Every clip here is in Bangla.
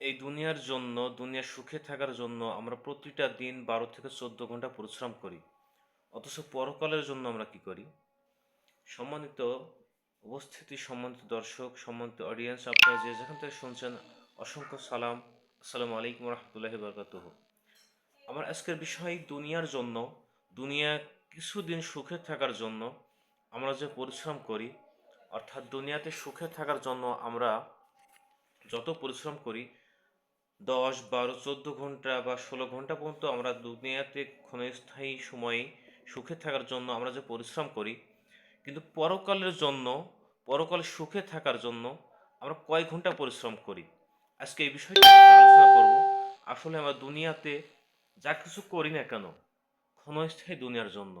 এই দুনিয়ার জন্য, দুনিয়ার সুখে থাকার জন্য আমরা প্রতিটা দিন বারো থেকে চোদ্দ ঘণ্টা পরিশ্রম করি। অথচ পরকালের জন্য আমরা কি করি? সম্মানিত উপস্থিতি, সম্মানিত দর্শক, সম্মানিত অডিয়েন্স আপনারা যে যেখান থেকে শুনছেন, অসংখ্য সালাম। আসসালামু আলাইকুম রহমতুল্লাহ বরকাতুহ আমার আজকের বিষয়, দুনিয়ার জন্য, দুনিয়া কিছুদিন সুখে থাকার জন্য আমরা যে পরিশ্রম করি, অর্থাৎ দুনিয়াতে সুখে থাকার জন্য আমরা যত পরিশ্রম করি দশ, বারো, চোদ্দ ঘণ্টা বা ষোলো ঘণ্টা পর্যন্ত আমরা দুনিয়াতে ক্ষণস্থায়ী সময়ে সুখে থাকার জন্য আমরা যে পরিশ্রম করি, কিন্তু পরকালের জন্য, পরকালে সুখে থাকার জন্য আমরা কয় ঘণ্টা পরিশ্রম করি। আজকে এই বিষয়টা আলোচনা করব। আসলে আমরা দুনিয়াতে যা কিছু করি না কেন, ক্ষণস্থায়ী দুনিয়ার জন্য।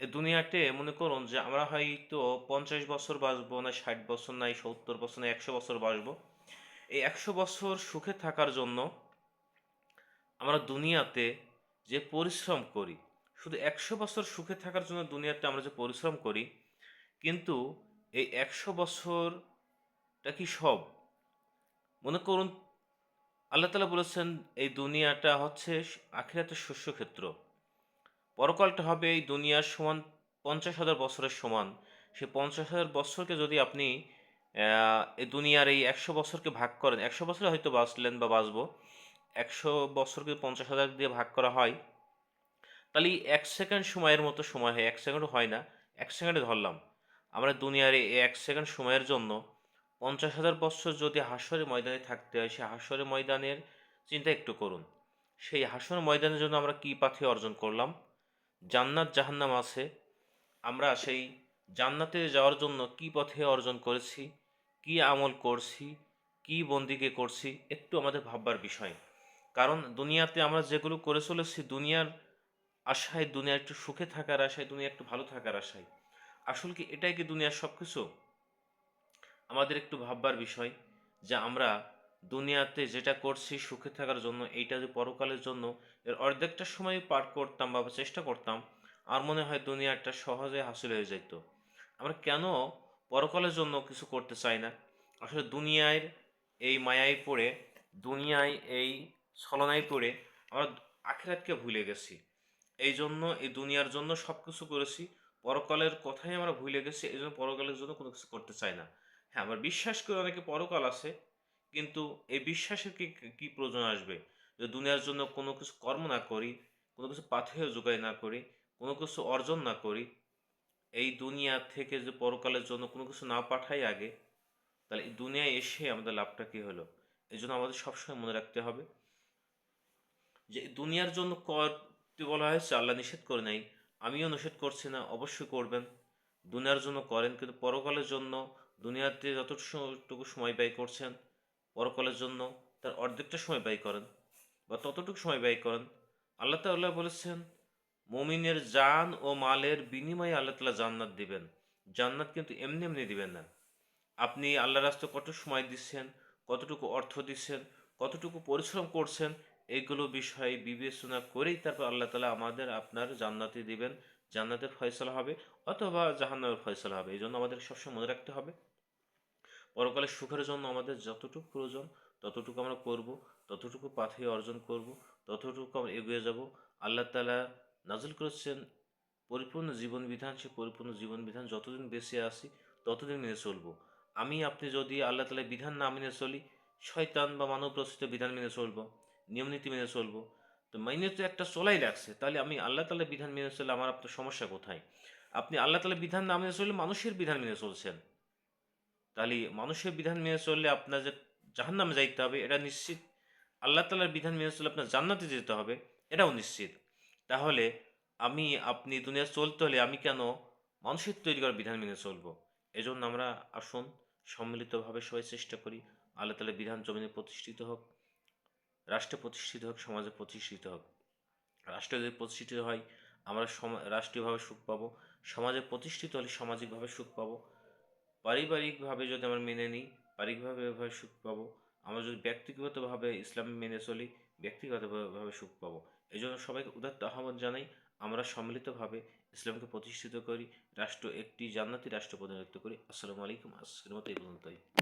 এই দুনিয়াতে মনে করুন যে আমরা হয়তো পঞ্চাশ বছর বাঁচবো না, ষাট বছর নাই, সত্তর বছর না একশো বছর বাঁচবো। এই একশো বছর সুখে থাকার জন্য আমরা দুনিয়াতে যে পরিশ্রম করি, শুধু একশো বছর সুখে থাকার জন্য দুনিয়াতে আমরা যে পরিশ্রম করি, কিন্তু এই একশো বছরটা কি সব? মনে করুন, আল্লাহ তালা বলেছেন, এই দুনিয়াটা হচ্ছে আখিরাতের শস্যক্ষেত্র। পরকালটা হবে এই দুনিয়ার সমান পঞ্চাশ হাজার বছরের সমান। সে পঞ্চাশ হাজার বছরকে যদি আপনি এই দুনিয়ার এই একশো বছরকে ভাগ করেন। একশো বছরে হয়তো বাঁচলেন বা বাঁচবো। একশো বছরকে পঞ্চাশ হাজার দিয়ে ভাগ করা হয়। তাহলে এক সেকেন্ড সময়ের মতো সময় হয়। এক সেকেন্ডও হয় না। এক সেকেন্ডে ধরলাম। আমরা দুনিয়ার এই এক সেকেন্ড সময়ের জন্য পঞ্চাশ হাজার বছর যদি হাসরের ময়দানে থাকতে হয় সেই হাসরের ময়দানের চিন্তা একটু করুন। সেই হাসর ময়দানের জন্য আমরা কী পাথে অর্জন করলাম? জান্নাত জাহান্নাম আছে। আমরা সেই জান্নাতে যাওয়ার জন্য কি পথে অর্জন করেছি? কি আমল করছি, কি বন্দিকে করছি, একটু আমাদের ভাববার বিষয়। কারণ দুনিয়াতে আমরা যেগুলো করে চলেছি, দুনিয়ার আশায় দুনিয়া একটু সুখে থাকার আশায়, দুনিয়া একটু ভালো থাকার আশায়। আসল কি এটাই কি দুনিয়ার সব কিছু আমাদের একটু ভাববার বিষয় যে আমরা দুনিয়াতে যেটা করছি সুখে থাকার জন্য, এইটা যে পরকালের জন্য, এর অর্ধেকটা সময় পার করতাম বা চেষ্টা করতাম, আর মনে হয় দুনিয়াটা সহজে হাসিল হয়ে যেত আমরা কেন পরকালের জন্য কিছু করতে চাই না। আসলে দুনিয়ায় এই মায়ায় পড়ে, দুনিয়ায় এই ছলনায় পড়ে আমরা আখেরাতকে ভুলে গেছি। এই জন্য, এই দুনিয়ার জন্য সব কিছু করেছি। পরকালের কথাই আমরা ভুলে গেছি, এই জন্য পরকালের জন্য কোনো কিছু করতে চাই না। হ্যাঁ আমরা বিশ্বাস করি অনেকে পরকাল আছে, কিন্তু এই বিশ্বাসের কি কি প্রয়োজন আসবে? যে দুনিয়ার জন্য কোনো কিছু কর্ম না করি, কোনো কিছু পাথেয় জোগাড় না করি, কোনো কিছু অর্জন না করি এই দুনিয়া থেকে যে পরকালের জন্য কোনো কিছু না পাঠাই আগে, তাহলে এই দুনিয়ায় এসে আমাদের লাভটা কী হলো? এই জন্য আমাদের সবসময় মনে রাখতে হবে যে দুনিয়ার জন্য করতে বলা হয়েছে আল্লাহ নিষেধ করে নাই। আমিও নিষেধ করছি না, অবশ্যই করবেন। দুনিয়ার জন্য করেন, কিন্তু পরকালের জন্য দুনিয়াতে যতটুকু সময় ব্যয় করছেন, পরকালের জন্য তার অর্ধেকটা সময় ব্যয় করেন বা ততটুকু সময় ব্যয় করেন। আল্লাহ তাল্লাহ বলেছেন মমিনের জান ও মালের বিনিময়ে আল্লাহ তালা জান্নাত দিবেন। জান্নাত কিন্তু এমনি এমনি দিবেন না। আপনি আল্লাহ রাস্তা কত সময় দিচ্ছেন, কতটুকু অর্থ দিচ্ছেন, কতটুকু পরিশ্রম করছেন এইগুলো বিষয় বিবেচনা করেই তারপর আল্লাহ তালা আমাদের আপনার জান্নাতি দিবেন। জান্নাতের ফয়সলা হবে অথবা জাহান্নামের ফয়সলা হবে। এই জন্য আমাদের সবসময় মনে রাখতে হবে। পরকালের সুখের জন্য আমাদের যতটুকু প্রয়োজন, ততটুকু আমরা করব, ততটুকু পাথে অর্জন করব, ততটুকু আমরা এগিয়ে যাব। আল্লাহ তালা নাজিল করেছেন পরিপূর্ণ জীবন বিধান, সে পরিপূর্ণ জীবন বিধান যতদিন বেঁচে আসি ততদিন মেনে চলবো। আমি, আপনি যদি আল্লাহ তালার বিধান না মেনে চলি, শয়তান বা মানব রচিত বিধান মেনে চলবো নিয়মনীতি মেনে চলবো। তো মাইনে তো একটা চলাই লাগছে। তাহলে আমি আল্লাহ তালার বিধান মেনে চললে আমার আপনার সমস্যা কোথায়? আপনি আল্লাহ তালার বিধান না মেনে চললে মানুষের বিধান মেনে চলছেন। তাহলে মানুষের বিধান মেনে চললে আপনার যে জাহান্নামে যাইতে হবে, এটা নিশ্চিত। আল্লাহ তালার বিধান মেনে চললে আপনার জান্নাতে যেতে হবে, এটাও নিশ্চিত। তাহলে আমি, আপনি দুনিয়া চলতে হলে আমি কেন মানুষের তৈরি করার বিধান মেনে চলবো? এজন্য আমরা আসুন, সম্মিলিতভাবে সবাই চেষ্টা করি, আল্লাহ তালার বিধান জমিনে প্রতিষ্ঠিত হোক, রাষ্ট্রে প্রতিষ্ঠিত হোক, সমাজে প্রতিষ্ঠিত হোক। রাষ্ট্র যদি প্রতিষ্ঠিত হয়, আমরা রাষ্ট্রীয়ভাবে সুখ পাবো, সমাজে প্রতিষ্ঠিত হলে সামাজিকভাবে সুখ পাবো। পারিবারিকভাবে যদি আমরা মেনে নিই, পারিবারিকভাবে সুখ পাবো। আমরা যদি ব্যক্তিগতভাবে ইসলাম মেনে চলি, ব্যক্তিগতভাবে সুখ পাবো। এই জন্য সবাইকে উদাত্ত আহ্বান জানাই, আমরা সম্মিলিতভাবে ইসলামকে প্রতিষ্ঠিত করি, রাষ্ট্র একটি জান্নাতি রাষ্ট্র প্রতিনিধিত্ব করি। আসসালামু আলাইকুম, আজকের মতো এই পর্যন্তই।